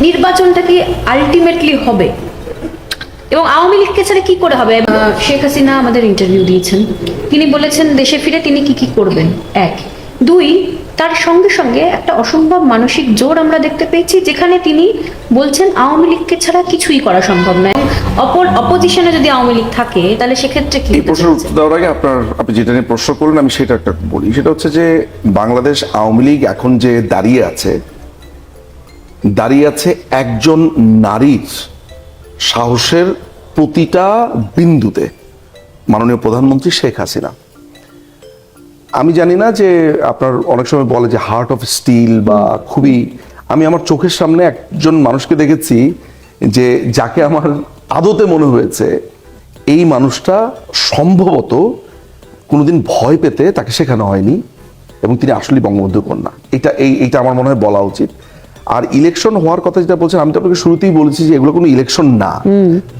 নির্বাচনটা কি আলটিমেটলি হবে? এবং আওয়ামী লীগকে ছাড়া কি করে হবে? শেখ হাসিনা আমাদের ইন্টারভিউ দিয়েছেন। তিনি বলেছেন দেশে ফিরে তিনি কি কি করবেন? এক। দুই তার সঙ্গে সঙ্গে একটা অসম্ভব মানসিক জোর আমরা দেখতে পেয়েছি যেখানে তিনি বলছেন আওয়ামী লীগকে ছাড়া কিছুই করা সম্ভব নয়। অপর অপোজিশনে যদি আওয়ামী লীগ থাকে তাহলে সেক্ষেত্রে কি চলেছে? দেওয়ার আগে আপনার আপনি যেটা নিয়ে প্রশ্ন করলেন আমি সেটা একটা বলি। সেটা হচ্ছে যে বাংলাদেশ আওয়ামী লীগ এখন যে দাঁড়িয়ে আছে দাঁড়িয়ে আছে একজন নারীর সাহসের প্রতিটা বিন্দুতে। মাননীয় প্রধানমন্ত্রী শেখ হাসিনা। আমি জানি না যে আপনার অনেক সময় বলে যে হার্ট অফ স্টিল বা খুবই, আমি আমার চোখের সামনে একজন মানুষকে দেখেছি যে যাকে আমার আদতে মনে হয়েছে, এই মানুষটা সম্ভবত কোনোদিন ভয় পেতে তাকে শেখানো হয়নি এবং তিনি আসলে বঙ্গবন্ধু কন্যা। এটা এই এইটা আমার মনে হয় বলা উচিত। আর ইলেকশন হওয়ার কথা যেটা বলছেন আমি তো আপনাকে শুরুতেই বলেছি যে এগুলো কোনো ইলেকশন না।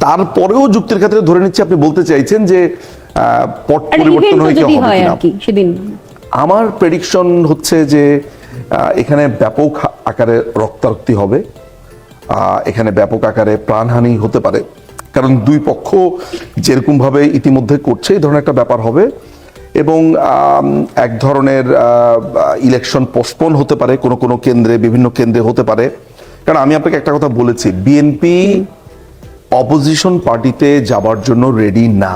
তারপরেও যুক্তির ক্ষেত্রে ধরে নিচ্ছি আপনি বলতে চাইছেন যে পট পরিবর্তন হয়ে কি হবে সেদিন। আমার প্রেডিকশন হচ্ছে যে এখানে ব্যাপক আকারে রক্তারক্তি হবে। আহ, এখানে ব্যাপক আকারে প্রাণহানি হতে পারে। কারণ দুই পক্ষ যেরকম ভাবে ইতিমধ্যে করছে এই ধরনের একটা ব্যাপার হবে। এবং এক ধরনের ইলেকশন পোস্টপোন হতে পারে, কোনো কোনো কেন্দ্রে, বিভিন্ন কেন্দ্রে হতে পারে। কারণ আমি আপনাকে একটা কথা বলেছি বিএনপি অপোজিশন পার্টিতে যাবার জন্য রেডি না।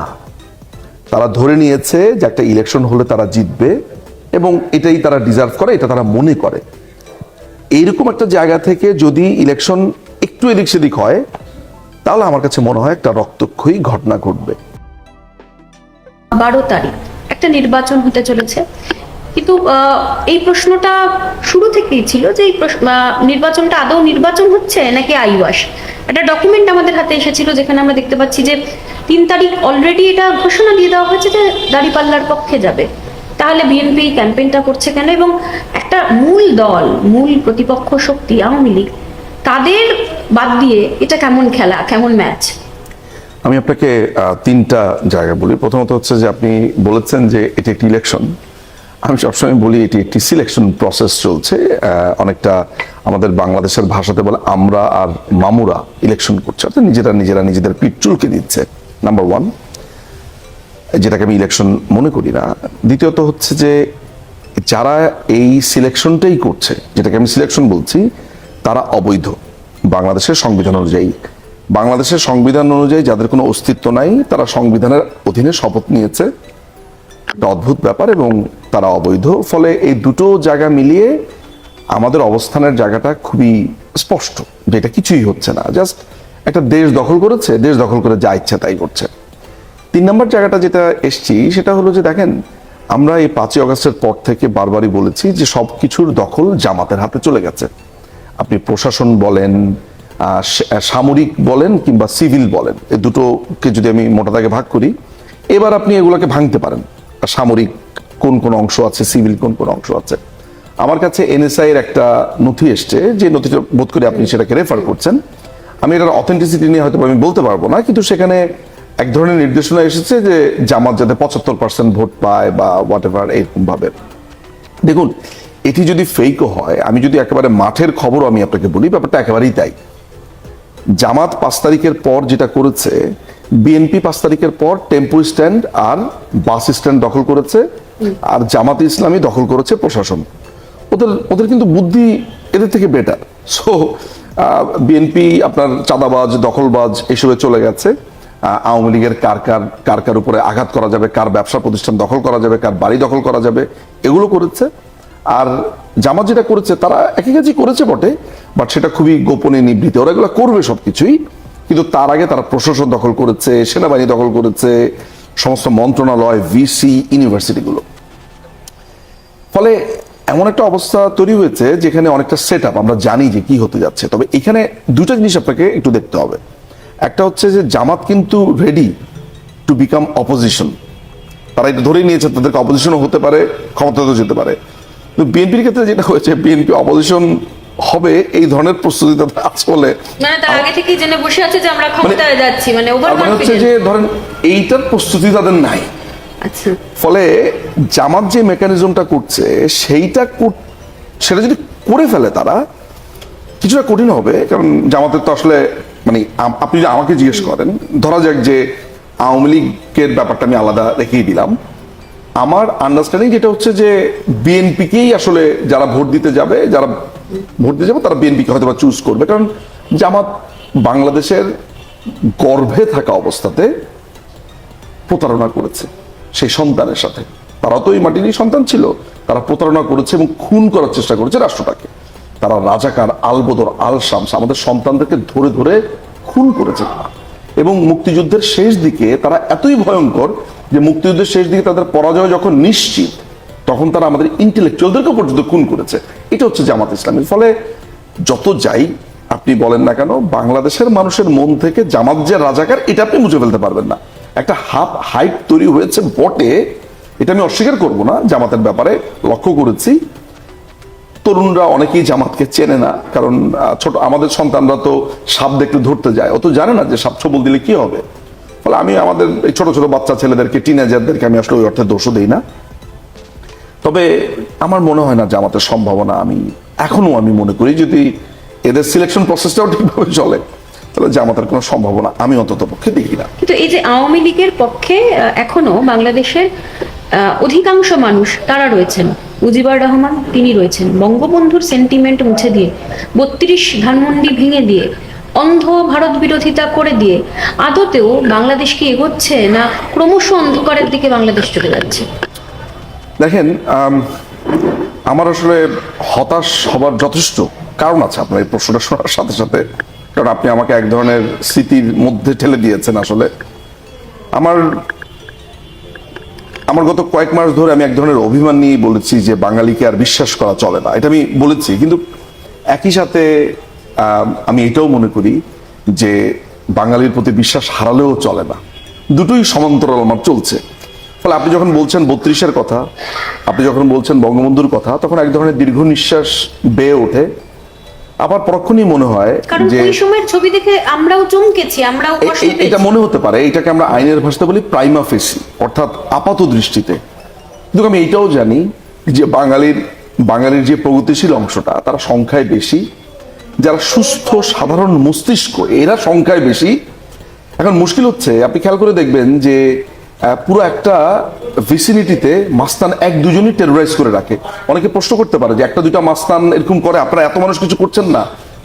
তারা ধরে নিয়েছে যে একটা ইলেকশন হলে তারা জিতবে এবং এটাই তারা ডিজার্ভ করে, এটা তারা মনে করে। এইরকম একটা জায়গা থেকে যদি ইলেকশন একটু এদিক সেদিক হয়, তাহলে আমার কাছে মনে হয় একটা রক্তক্ষয়ী ঘটনা ঘটবে। বারো তারিখ। একটা নির্বাচন হতে চলেছে। কিন্তু এই প্রশ্নটা শুরু থেকেই ছিল যে এই নির্বাচনটা আদৌ নির্বাচন হচ্ছে নাকি আইওয়াস একটা ডকুমেন্ট আমাদের হাতে এসেছিল যেখানে আমরা দেখতে পাচ্ছি যে তিন তারিখ অলরেডি এটা ঘোষণা দিয়ে দেওয়া হয়েছে যে দাড়িপাল্লার পক্ষে যাবে। তাহলে বিএনপি ক্যাম্পেইনটা করছে কেন? এবং একটা মূল দল, মূল প্রতিপক্ষ শক্তি আওয়ামী লীগ, তাদের বাদ দিয়ে এটা কেমন খেলা, কেমন ম্যাচ আমি আপনাকে তিনটা জায়গা বলি। প্রথমত হচ্ছে যে আপনি বলেছেন যে এটি একটি ইলেকশন আমি সবসময় বলি এটি একটি সিলেকশন প্রসেস চলছে। অনেকটা আমাদের বাংলাদেশের ভাষাতে বলে আমরা আর মামুরা ইলেকশন করছে। অর্থাৎ নিজেরা নিজেরা নিজেদের পিঠ চুলকে দিচ্ছে নাম্বার ওয়ান যেটাকে আমি ইলেকশন মনে করি না। দ্বিতীয়ত হচ্ছে যে যারা এই সিলেকশনটাই করছে, যেটাকে আমি সিলেকশন বলছি, তারা অবৈধ। বাংলাদেশের সংবিধান অনুযায়ী বাংলাদেশের সংবিধান অনুযায়ী যাদের কোনো অস্তিত্ব নাই, তারা সংবিধানের অধীনে শপথ নিয়েছে। একটা অদ্ভুত ব্যাপার এবং তারা অবৈধ। ফলে এই দুটো জায়গা মিলিয়ে আমাদের অবস্থানের জায়গাটা খুবই স্পষ্ট যে এটা কিছুই হচ্ছে না। জাস্ট একটা দেশ দখল করেছে, দেশ দখল করে যা ইচ্ছা তাই করছে। তিন নম্বর জায়গাটা যেটা এসছি সেটা হলো যে দেখেন, আমরা এই পাঁচই অগস্টের পর থেকে বারবারই বলেছি যে সব কিছুর দখল জামাতের হাতে চলে গেছে। আপনি প্রশাসন বলেন সামরিক বলেন কিংবা সিভিল বলেন এই দুটোকে যদি আমি মোটা দাগে ভাগ করি, এবার আপনি এগুলোকে ভাঙতে পারেন। সামরিক কোন কোন অংশ আছে, সিভিল কোন কোন অংশ আছে। আমার কাছে এনএসআই এর একটা নথি এসছে, যে নথিটা বোধ করে আপনি সেটাকে রেফার করছেন। আমি এটার অথেন্টিসিটি নিয়ে হয়তো আমি বলতে পারব না, কিন্তু সেখানে এক ধরনের নির্দেশনা এসেছে যে জামাত যাতে পঁচাত্তর পার্সেন্ট ভোট পায় বা হোয়াট এভার এরকম ভাবে। দেখুন, এটি যদি ফেকও হয়, আমি যদি একেবারে মাঠের খবর আমি আপনাকে বলি, ব্যাপারটা একেবারেই তাই। জামাত পাঁচ তারিখের পর যেটা করেছে বিএনপি পাঁচ তারিখের পর টেম্পো স্ট্যান্ড আর বাস স্ট্যান্ড দখল করেছে আর জামাত ইসলামী দখল করেছে প্রশাসন। ওদের ওদের কিন্তু বুদ্ধি এদের থেকে বেটার সো বিএনপি আপনার চাঁদাবাজ, দখলবাজ এসবে চলে গেছে। আওয়ামী লীগের কার কার কার কার উপরে আঘাত করা যাবে, কার ব্যবসা প্রতিষ্ঠান দখল করা যাবে, কার বাড়ি দখল করা যাবে, এগুলো করেছে। আর জামাত যেটা করেছে, তারা একই কাজই করেছে বটে বাট সেটা খুবই গোপনে নিবৃত্তি। ওরা এগুলো করবে সবকিছুই, কিন্তু তার আগে তারা প্রশাসন দখল করেছে, সেনাবাহিনী দখল করেছে, সমস্ত মন্ত্রণালয়, ভিসি, ইউনিভার্সিটিগুলো। ফলে এমন একটা অবস্থা তৈরি হয়েছে যেখানে অনেকটা সেট আমরা জানি যে কি হতে যাচ্ছে। তবে এখানে দুটো জিনিস আপনাকে একটু দেখতে হবে। একটা হচ্ছে যে জামাত কিন্তু রেডি টু বিকাম অপোজিশন তারা এটা ধরেই নিয়েছে, তাদেরকে অপোজিশনও হতে পারে, ক্ষমতাতেও যেতে পারে। কিন্তু বিএনপির ক্ষেত্রে যেটা হয়েছে বিএনপি অপোজিশন হবে এই ধরনের প্রস্তুতি তাদের আছে বলে মানে তার আগে থেকেই জেনে বসে আছে যে আমরা ক্ষমতায় যাচ্ছি মানে ওভার মানে হচ্ছে যে ধরেন এইটার প্রস্তুতি তাদের নাই। আচ্ছা। ফলে জামাত যে মেকানিজমটা করছে সেইটা সেটা যদি করে ফেলে তারা কিছুটা কঠিন হবে কারণ জামাতের তো আসলে মানে আপনি যদি আমাকে জিজ্ঞেস করেন ধরা যাক যে আওয়ামী লীগের ব্যাপারটা আমি আলাদা রেখেই দিলাম। আমার আন্ডারস্ট্যান্ডিং যেটা হচ্ছে যে বিএনপিকেই আসলে যারা ভোট দিতে যাবে যারা ভোট দিতে যাবে, তারা বিএনপিকে হয়তো বা চুজ করবে। কারণ জামাত বাংলাদেশের গর্ভে থাকা অবস্থাতে প্রতারণা করেছে সেই সন্তানের সাথে। তারা তো এই মাটিরই সন্তান ছিল। তারা প্রতারণা করেছে এবং খুন করার চেষ্টা করেছে রাষ্ট্রটাকে। তারা রাজাকার আলবদর আল শামস আমাদের সন্তানদেরকে ধরে ধরে খুন করেছে তারা। এবং মুক্তিযুদ্ধের শেষ দিকে তারা এতই ভয়ঙ্কর যে মুক্তিযুদ্ধের শেষ দিকে তাদের পরাজয় যখন নিশ্চিত, তখন তারা আমাদের ইন্টেলেকচুয়ালদেরকে পর্যন্ত খুন করেছে। এটা হচ্ছে জামাত ইসলামের ফলে যত যাই আপনি বলেন না কেন, বাংলাদেশের মানুষের মন থেকে জামাত যে রাজাকার, এটা আপনি মুছে ফেলতে পারবেন না। একটা হাফ হাইপ তৈরি হয়েছে বটে, এটা আমি অস্বীকার করব না জামাতের ব্যাপারে, লক্ষ্য করেছি। তরুণরা অনেকেই জামাতকে চেনে না, কারণ ছোট, আমাদের সন্তানরা তো সাপ দেখলে ধরতে যায় অত জানে না যে সাপ ছবল দিলে কি হবে। ফলে আমি আমাদের এই ছোট ছোট বাচ্চা ছেলেদেরকে টিনেজারদেরকে আমি আসলে ওই অর্থে দোষও দিই না। তবে আমার মনে হয় না জামাতের সম্ভাবনা আমি এখনও আমি মনে করি যদি এদের সিলেকশন প্রসেসটাও ঠিকভাবে চলে, তাহলে জামাতের কোনো সম্ভাবনা আমি অন্তত পক্ষে দেখি না। কিন্তু এই যে আওয়ামী লীগের পক্ষে এখনও বাংলাদেশের অধিকাংশ মানুষ তারা রয়েছেন। মুজিবুর রহমান তিনি রয়েছেন। বঙ্গবন্ধুর সেন্টিমেন্ট মুছে দিয়ে, বত্রিশ ধানমন্ডি ভেঙে দিয়ে, অন্ধ ভারত বিরোধিতা করে দিয়ে, আদতেও বাংলাদেশ কি এগোচ্ছে না ক্রমশ অন্ধকারের দিকে বাংলাদেশ চলে যাচ্ছে? দেখেন আমার আসলে হতাশ হবার যথেষ্ট কারণ আছে আপনার এই প্রশ্নটা শোনার সাথে সাথে। কারণ আপনি আমাকে এক ধরনের স্মৃতির মধ্যে ঠেলে দিয়েছেন আসলে। আমার আমার গত কয়েক মাস ধরে আমি এক ধরনের অভিমান নিয়ে বলেছি যে বাঙালিকে আর বিশ্বাস করা চলে না। এটা আমি বলেছি, কিন্তু একই সাথে আমি এটাও মনে করি যে বাঙালির প্রতি বিশ্বাস হারালেও চলে না। দুটোই সমান্তরাল আমার চলছে। ফলে আপনি যখন বলছেন বত্রিশের কথা আপনি যখন বলছেন বঙ্গবন্ধুর কথা তখন এক ধরনের দীর্ঘ নিঃশ্বাস বেয়ে ওঠে। আবার পরক্ষণই মনে হয় যে ওই সময়ের ছবি দেখে আমরাও চমকেছি আমরাও এটা মনে হতে পারে এটাকে আমরা আইনের ভাষাতে বলি প্রাইমা ফেসি অর্থাৎ আপাত দৃষ্টিতে। কিন্তু আমি এইটাও জানি যে বাঙালির বাঙালির যে প্রগতিশীল অংশটা তারা সংখ্যায় বেশি। যারা সুস্থ সাধারণ মস্তিষ্ক এরা সংখ্যায় বেশি। এখন মুশকিল হচ্ছে আপনি খেয়াল করে দেখবেন যে পুরো একটা ভিসিনিটিতে মাস্তান এক দুজনই টেরোরাইজ করে রাখে। অনেকে প্রশ্ন করতে পারে যে একটা দুইটা মাস্তান এরকম করে, আপনারা এত মানুষ কিছু করছেন না?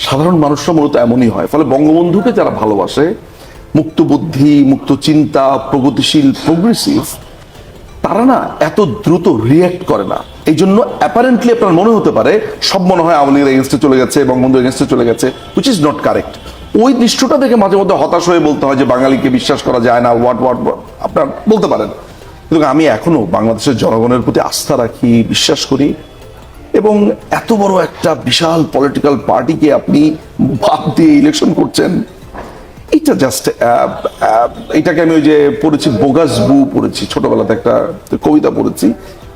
সাধারণ মানুষরা মূলত এমনই হয়। ফলে বঙ্গবন্ধুকে যারা ভালোবাসে মুক্ত বুদ্ধি মুক্ত চিন্তা প্রগতিশীল প্রোগ্রেসিভ তারা না এত দ্রুত রিয়্যাক্ট করে না। এই জন্য অ্যাপারেন্টলি আপনার মনে হতে পারে, সব মনে হয় আওয়ামী লীগের এগেনস্টে চলে গেছে, বঙ্গবন্ধু এগেনস্টে চলে গেছে উইচ ইজ নট কারেক্ট ওই দৃশ্যটা দেখে মাঝে মধ্যে হতাশ হয়ে বলতে হয় যে বাঙালিকে বিশ্বাস করা যায় না হোয়াট হোয়াট আপনার বলতে পারেন। কিন্তু আমি এখনও বাংলাদেশের জনগণের প্রতি আস্থা রাখি, বিশ্বাস করি এবং এত বড় একটা বিশাল পলিটিক্যাল পার্টিকে আপনি বাদ দিয়ে ইলেকশন করছেন, এটা জাস্ট এটাকে আমি ওই যে পড়েছি, বোগাস বু পড়েছি, ছোটবেলাতে একটা কবিতা পড়েছি,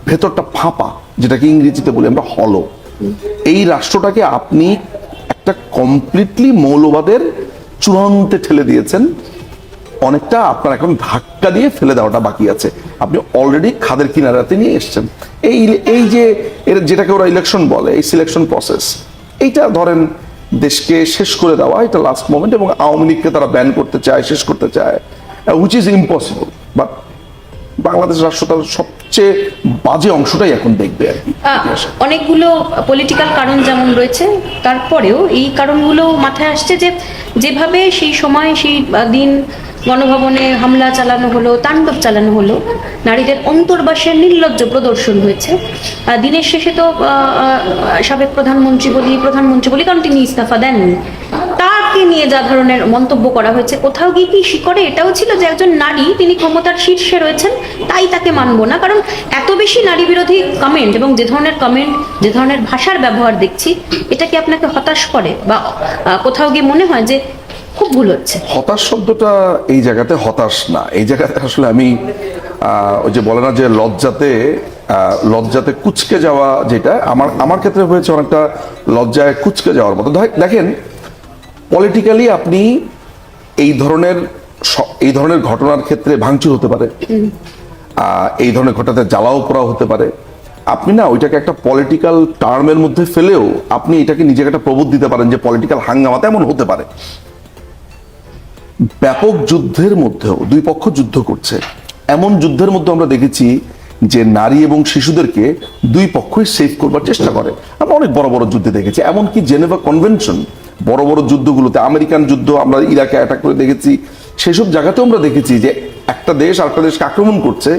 ভেতরটা ফাঁপা, যেটাকে ইংরেজিতে বলি আমরা হলো এই রাষ্ট্রটাকে আপনি একটা কমপ্লিটলি মৌলবাদের চূড়ান্তে ঠেলে দিয়েছেন। অনেকটা আপনার এখন ধাক্কা দিয়ে ফেলে দেওয়াটা বাকি আছে। আপনি অলরেডি খাদের কিনারাতে নিয়ে এসছেন। এই এই যে এর যেটাকে ওরা ইলেকশন বলে, এই সিলেকশন প্রসেস এইটা ধরেন দেশকে শেষ করে দেওয়া, এটা লাস্ট মোমেন্ট এবং আওয়ামী লীগকে তারা ব্যান করতে চায়, শেষ করতে চায় which is impossible but Bangladesh রাষ্ট্র তার সবচেয়ে বাজে অংশটাই এখন দেখবে আর কি। অনেকগুলো পলিটিক্যাল কারণ যেমন রয়েছে, তারপরেও এই কারণগুলো মাথায় আসছে যে যেভাবে সেই সময়, সেই দিন গণভবনে হামলা চালানো হলো, তাণ্ডব চালানো হলো, নারীদের অন্তর্বাসের নির্লজ্জ প্রদর্শন হয়েছে। দিনের শেষে তো সাবেক প্রধানমন্ত্রী বলি প্রধানমন্ত্রী বলি কারণ তিনি ইস্তফা দেননি। নিয়ে যা ধরনের মন্তব্য করা হয়েছে, কোথাও গিয়ে কি শিকড়ে? এটাও ছিল যে একজন নারী, তিনি ক্ষমতার শীর্ষে রয়েছেন, তাই তাকে মানবো না। কারণ এত বেশি নারী বিরোধী কমেন্ট এবং যে ধরনের কমেন্ট যে ধরনের ভাষার ব্যবহার দেখছি, এটা কি আপনাকে হতাশ করে? বা কোথাও গিয়ে মনে হয় যে খুব ভুল হচ্ছে? হতাশ শব্দটা এই জায়গাতে হতাশ না। এই জায়গাতে আসলে আমি ওই যে বলে না যে লজ্জাতে লজ্জাতে কুচকে যাওয়া যেটা, আমার আমার ক্ষেত্রে হয়েছে অনেকটা লজ্জায় কুচকে যাওয়ার মতো। দেখেন পলিটিক্যালি আপনি এই ধরনের এই ধরনের ঘটনার ক্ষেত্রে ভাঙচুর হতে পারে। এই ধরনের ঘটনাতে জ্বালাও পোড়াও হতে পারে। আপনি না ওইটাকে একটা পলিটিক্যাল টার্মের মধ্যে ফেলেও আপনি এটাকে নিজেকে একটা প্রবোধ দিতে পারেন যে পলিটিক্যাল হাঙ্গামা তেমন হতে পারে। ব্যাপক যুদ্ধের মধ্যেও, দুই পক্ষ যুদ্ধ করছে। এমন যুদ্ধের মধ্যে আমরা দেখেছি যে নারী এবং শিশুদেরকে দুই পক্ষই সেভ করবার চেষ্টা করে। আমরা অনেক বড় বড় যুদ্ধে দেখেছি। এমনকি জেনেভা কনভেনশন বড় বড় যুদ্ধগুলোতে আমেরিকান যুদ্ধ আমরা ইরাকে অ্যাটাক করে দেখেছি। সেসব জায়গাতেও আমরা দেখেছি যে একটা দেশ আরেকটা দেশকে আক্রমণ করছে।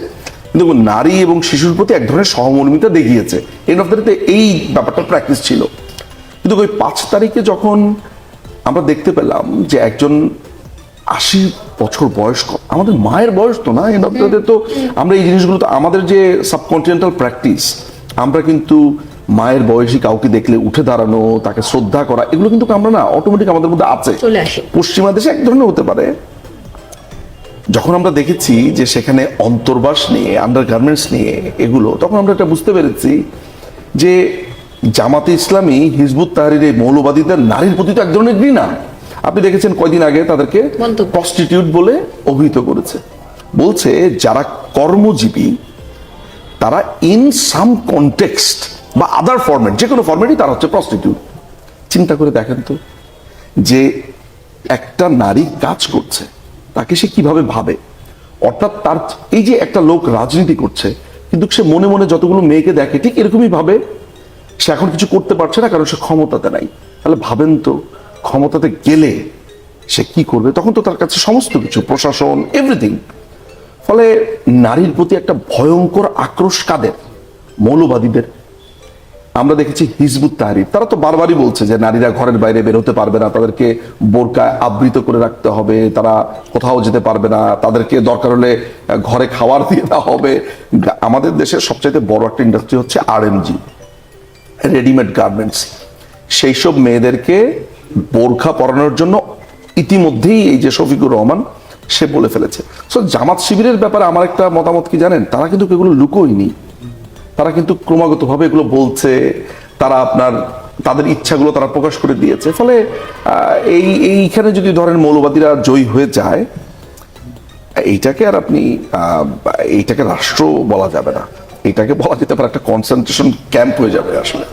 কিন্তু নারী এবং শিশুর প্রতি এক ধরনের সহমর্মিতা দেখিয়েছে। এন্ড অফ দ্য এই ব্যাপারটা প্র্যাকটিস ছিল। কিন্তু ওই পাঁচ তারিখে যখন আমরা দেখতে পেলাম যে একজন আশি বছর বয়স্ক আমাদের মায়ের বয়স তো না এন্ড অফ দ্য তো আমরা এই জিনিসগুলো তো আমাদের যে সাবকন্টিনেন্টাল প্র্যাকটিস আমরা কিন্তু মায়ের বয়সী কাউকে দেখলে উঠে দাঁড়ানো তাকে শ্রদ্ধা করা এগুলো কিন্তু আমরা না অটোমেটিক আমাদের মধ্যে আছে। পশ্চিমা দেশে এক ধরনের হতে পারে। যখন আমরা দেখেছি যে সেখানে অন্তর্বাস নিয়ে আন্ডার গার্মেন্টস নিয়ে এগুলো তখন আমরা এটা বুঝতে পেরেছি যে জামাতে ইসলামী হিজবুত তাহারির এই মৌলবাদীদের নারীর প্রতি তো এক ধরনের ঘৃণা। আপনি দেখেছেন কয়দিন আগে তাদেরকে মন্তব্য। প্রস্টিটিউট বলে অভিহিত করেছে। বলছে যারা কর্মজীবী তারা ইন সাম কনটেক্সট বা আদার ফরম্যাট যে কোনো ফরম্যাটই তারা হচ্ছে প্রস্টিটিউট চিন্তা করে দেখেন তো যে একটা নারী কাজ করছে, তাকে সে কীভাবে ভাবে? অর্থাৎ তার এই যে একটা লোক রাজনীতি করছে, কিন্তু সে মনে মনে যতগুলো মেয়েকে দেখে, ঠিক এরকমই ভাবে সে এখন কিছু করতে পারছে না, কারণ সে ক্ষমতাতে নাই। তাহলে ভাবেন তো, ক্ষমতাতে গেলে সে কি করবে? তখন তো তার কাছে সমস্ত কিছু, প্রশাসন এভরিথিং ফলে নারীর প্রতি একটা ভয়ঙ্কর আক্রোশ কাদের? মৌলবাদীদের। আমরা দেখেছি হিজবুত তাহরির। তারা তো বারবারই বলছে যে নারীরা ঘরের বাইরে বের হতে পারবে না, তাদেরকে বোরকায় আবৃত করে রাখতে হবে, তারা কোথাও যেতে পারবে না, তাদেরকে দরকার হলে ঘরে খাওয়ার দিয়ে দেওয়া হবে। আমাদের দেশের সবচাইতে বড় একটা ইন্ডাস্ট্রি হচ্ছে আর আরএমজি রেডিমেড গার্মেন্টস সেই সব মেয়েদেরকে বোরখা পরানোর জন্য ইতিমধ্যেই এই যে শফিকুর রহমান, সে বলে ফেলেছে। সো জামাত শিবিরের ব্যাপারে আমার একটা মতামত কি জানেন? তারা কিন্তু এগুলো লুকোয়নি। তারা কিন্তু ক্রমাগত ভাবে এগুলো বলছে, তারা আপনার, তাদের ইচ্ছাগুলো তারা প্রকাশ করে দিয়েছে। ফলে এই, এইখানে যদি ধরেন মৌলবাদীরা জয়ী হয়ে যায়, এইটাকে আর আপনি এইটাকে রাষ্ট্র বলা যাবে না। এটাকে বলা যেতে পারে একটা কনসেন্ট্রেশন ক্যাম্প হয়ে যাবে আসলে।